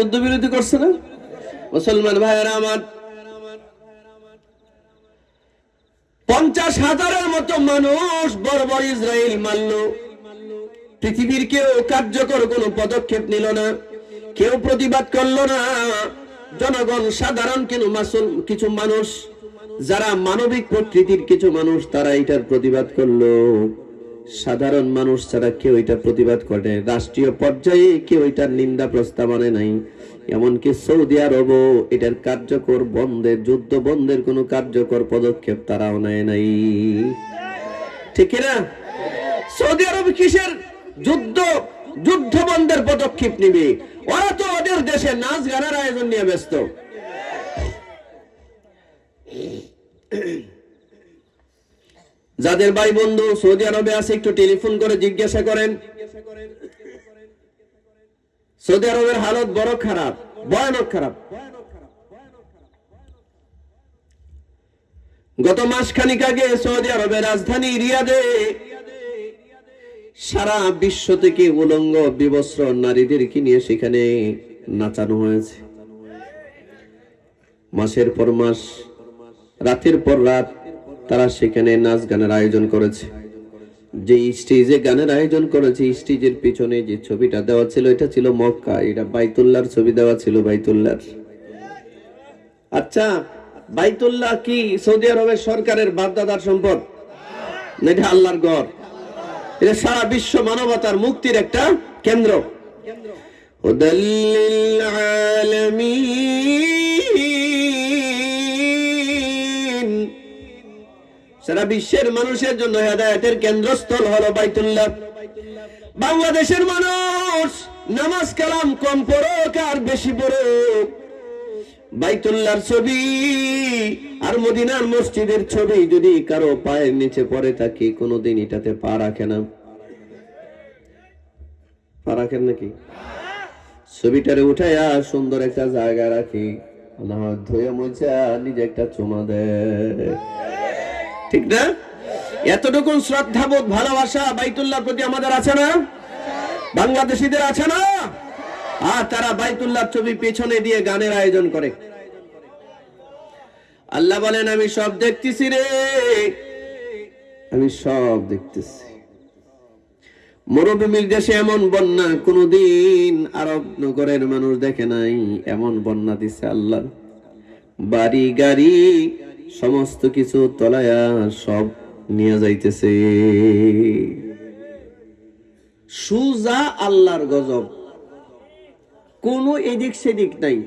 যুদ্ধ বিরোধী করছে না মুসলমান ভাইয়েরা আমার, পঞ্চাশ হাজারের মতো মানুষ ইসরায়েল পৃথিবীর কেউ কার্যকর কোনো পদক্ষেপ নিল না, কেউ প্রতিবাদ করল না। জনগণ সাধারণ কেন মাসুল, কিছু মানুষ, যারা মানবিক প্রকৃতির কিছু মানুষ, তারা এটার প্রতিবাদ করল। সাধারণ মানুষ ছাড়া কেউ এটা প্রতিবাদ করে। রাষ্ট্রীয় পর্যায়ে কেউ এটার নিন্দা প্রস্তাব আনে নাই। এমনকি সৌদি আরবও এটার কার্যকর বন্ধের, যুদ্ধ বন্ধের কোনো কার্যকর পদক্ষেপ তারাও নেয় নাই। ঠিক না সৌদি আরব কিসের যুদ্ধ যুদ্ধ বন্ধের পদক্ষেপ নিবে? ওরা তো ওদের দেশে নাচ গানের আয়োজন নিয়ে ব্যস্ত। যাদের ভাই বন্ধু সৌদি আরবে আছে, একটু টেলিফোন করে জিজ্ঞাসা করেন। সৌদি আরবের হালত বড় খারাপ, ভয়ানক খারাপ। গত মাস খানিক আগে সৌদি আরবের রাজধানী রিয়াদে সারা বিশ্ব থেকে উলঙ্গ, বিবস্ত্র নারীদেরকে নিয়ে সেখানে নাচানো হয়েছে। মাসের পর মাস, রাতের পর রাত তারা সেখানে নাচ গানের আয়োজন করেছে। যে স্টেজে গানের আয়োজন করেছে স্টেজের পিছনে যে ছবিটা দেওয়া ছিল, এটা ছিল মক্কা। এটা বাইতুল্লাহর ছবি দেওয়া ছিল বাইতুল্লাহর। আচ্ছা বাইতুল্লাহ কি সৌদি আরবের সরকারের বাপদাদার সম্পদ? এটা আল্লাহর গড় এটা সারা বিশ্ব মানবতার মুক্তির একটা কেন্দ্র। হুদাল্লিল সারা বিশ্বের মানুষের জন্য হেদায়েতের কেন্দ্রস্থল হলো বাইতুল্লাহ। বাংলাদেশের মানুষ নামাজ কালাম কম পড়ুক আর বেশি পড়ুক। বাইতুল্লাহর ছবি আর মদিনার মসজিদের ছবি যদি কারও পায়ের নিচে পড়ে থাকে, কোনোদিন এটাতে পা রাখে না। পা রাখেন নাকি? ছবিটারে উঠাইয়া সুন্দর একটা জায়গা রাখি। ধুয়ে মুছা, নিজে একটা চুমা দেয়। ঠিক না? এতটুকু শ্রদ্ধাবোধ ভালোবাসা বাইতুল্লাহর প্রতি আমাদের আছে না? বাংলাদেশিদের আছে না? আর তারা বাইতুল্লাহ ছবি পেছনে দিয়ে গানের আয়োজন করে। আল্লাহ বলেন, আমি সব দেখতেছি রে। আমি সব দেখতেছি। মরুভূমির দেশে এমন বন্যা কোনদিন আরব নগরের মানুষ দেখে নাই। এমন বন্যা দিছে আল্লাহ। বাড়ি, গাড়ি সমস্ত কিছু তলায়া সব নিয়ে যাইতেছে। সুজা আল্লাহর গজব। কোন এদিক সেদিক নাই।